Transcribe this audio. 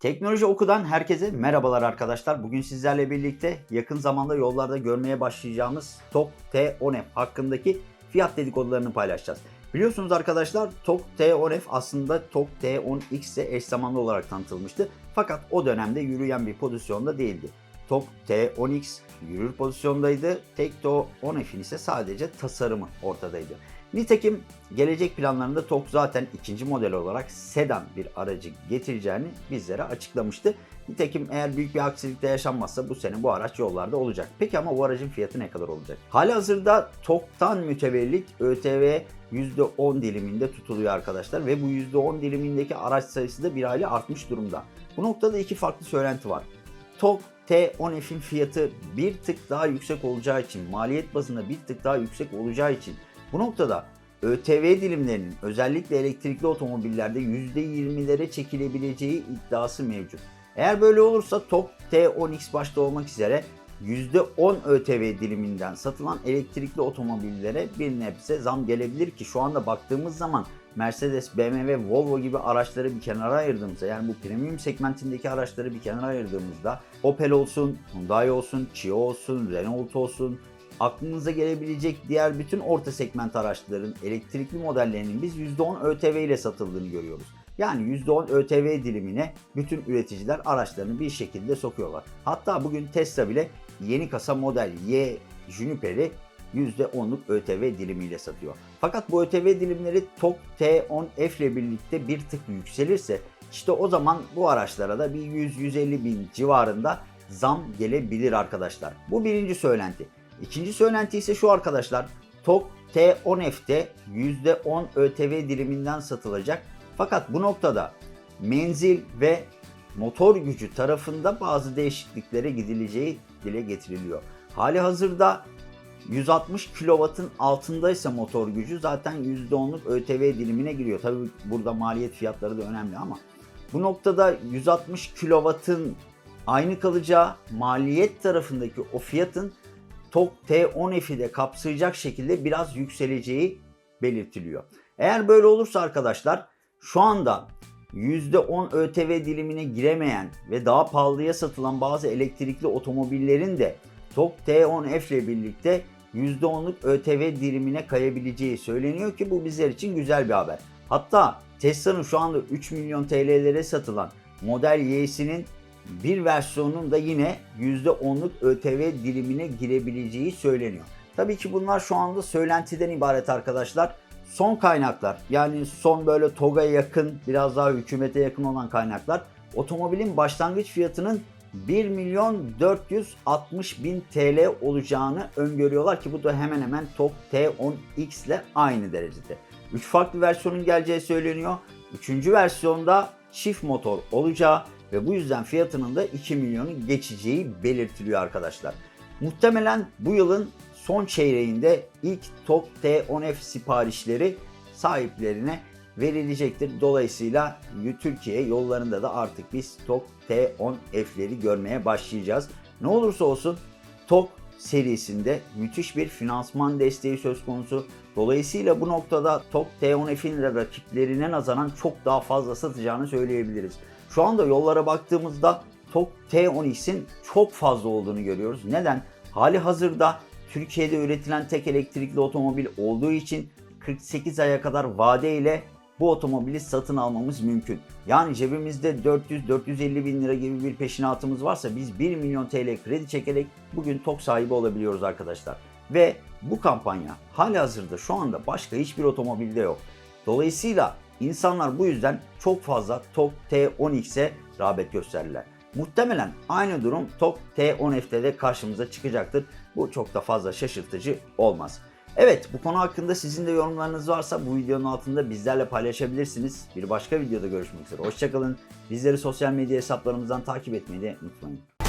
Teknoloji Oku'dan herkese merhabalar arkadaşlar. Bugün sizlerle birlikte yakın zamanda yollarda görmeye başlayacağımız TOK T10F hakkındaki fiyat dedikodularını paylaşacağız. Biliyorsunuz arkadaşlar TOK T10F aslında TOK T10X ile eş zamanlı olarak tanıtılmıştı. Fakat o dönemde yürüyen bir pozisyonda değildi. TOK T10X yürür pozisyondaydı. Tek T10F'in ise sadece tasarımı ortadaydı. Nitekim gelecek planlarında TOK zaten ikinci model olarak sedan bir aracı getireceğini bizlere açıklamıştı. Nitekim eğer büyük bir aksilik de yaşanmazsa bu sene bu araç yollarda olacak. Peki ama bu aracın fiyatı ne kadar olacak? Hali hazırda TOK'tan mütevellit ÖTV %10 diliminde tutuluyor arkadaşlar ve bu %10 dilimindeki araç sayısı da bir aile artmış durumda. Bu noktada iki farklı söylenti var. TOK T10F'in fiyatı bir tık daha yüksek olacağı için, maliyet bazında bir tık daha yüksek olacağı için bu noktada ÖTV dilimlerinin özellikle elektrikli otomobillerde %20'lere çekilebileceği iddiası mevcut. Eğer böyle olursa TOK T10X başta olmak üzere %10 ÖTV diliminden satılan elektrikli otomobillere bir nebze zam gelebilir ki şu anda baktığımız zaman Mercedes, BMW, Volvo gibi araçları bir kenara ayırdığımızda yani bu premium segmentindeki araçları bir kenara ayırdığımızda Opel olsun, Hyundai olsun, Kia olsun, Renault olsun, aklınıza gelebilecek diğer bütün orta segment araçların elektrikli modellerinin biz %10 ÖTV ile satıldığını görüyoruz. Yani %10 ÖTV dilimine bütün üreticiler araçlarını bir şekilde sokuyorlar. Hatta bugün Tesla bile yeni kasa model Y Juniper'i %10'luk ÖTV dilimiyle satıyor. Fakat bu ÖTV dilimleri TOK T10F ile birlikte bir tık yükselirse işte o zaman bu araçlara da bir 100-150 bin civarında zam gelebilir arkadaşlar. Bu birinci söylenti. İkinci söylenti ise şu arkadaşlar. TOK T10F'te %10 ÖTV diliminden satılacak. Fakat bu noktada menzil ve motor gücü tarafında bazı değişikliklere gidileceği dile getiriliyor. Hali hazırda 160 kW'ın altındaysa motor gücü zaten %10'luk ÖTV dilimine giriyor. Tabi burada maliyet fiyatları da önemli ama bu noktada 160 kW'ın aynı kalacağı maliyet tarafındaki o fiyatın TOK T10F'i de kapsayacak şekilde biraz yükseleceği belirtiliyor. Eğer böyle olursa arkadaşlar şu anda %10 ÖTV dilimine giremeyen ve daha pahalıya satılan bazı elektrikli otomobillerin de TOK T10F ile birlikte %10'luk ÖTV dilimine kayabileceği söyleniyor ki bu bizler için güzel bir haber. Hatta Tesla'nın şu anda 3 milyon TL'lere satılan Model Y'sinin bir versiyonun da yine %10'luk ÖTV dilimine girebileceği söyleniyor. Tabii ki bunlar şu anda söylentiden ibaret arkadaşlar. Son kaynaklar yani son böyle TOG'a yakın biraz daha hükümete yakın olan kaynaklar otomobilin başlangıç fiyatının 1 milyon 460 bin TL olacağını öngörüyorlar ki bu da hemen hemen TOG T10X ile aynı derecede. 3 farklı versiyonun geleceği söyleniyor. Üçüncü versiyonda çift motor olacağı ve bu yüzden fiyatının da 2 milyonu geçeceği belirtiliyor arkadaşlar. Muhtemelen bu yılın son çeyreğinde ilk TOG T10F siparişleri sahiplerine verilecektir. Dolayısıyla Türkiye yollarında da artık biz TOG T10F'leri görmeye başlayacağız. Ne olursa olsun TOG serisinde müthiş bir finansman desteği söz konusu. Dolayısıyla bu noktada TOG T10F'in de rakiplerine nazaran çok daha fazla satacağını söyleyebiliriz. Şu anda yollara baktığımızda TOG T10X'in çok fazla olduğunu görüyoruz. Neden? Hali hazırda Türkiye'de üretilen tek elektrikli otomobil olduğu için 48 aya kadar vade ile bu otomobili satın almamız mümkün. Yani cebimizde 400-450 bin lira gibi bir peşinatımız varsa biz 1 milyon TL kredi çekerek bugün TOK sahibi olabiliyoruz arkadaşlar. Ve bu kampanya hali hazırda şu anda başka hiçbir otomobilde yok. Dolayısıyla insanlar bu yüzden çok fazla TOK T10X'e rağbet gösterdiler. Muhtemelen aynı durum TOK T10F'de de karşımıza çıkacaktır. Bu çok da fazla şaşırtıcı olmaz. Evet bu konu hakkında sizin de yorumlarınız varsa bu videonun altında bizlerle paylaşabilirsiniz. Bir başka videoda görüşmek üzere. Hoşçakalın. Bizleri sosyal medya hesaplarımızdan takip etmeyi de unutmayın.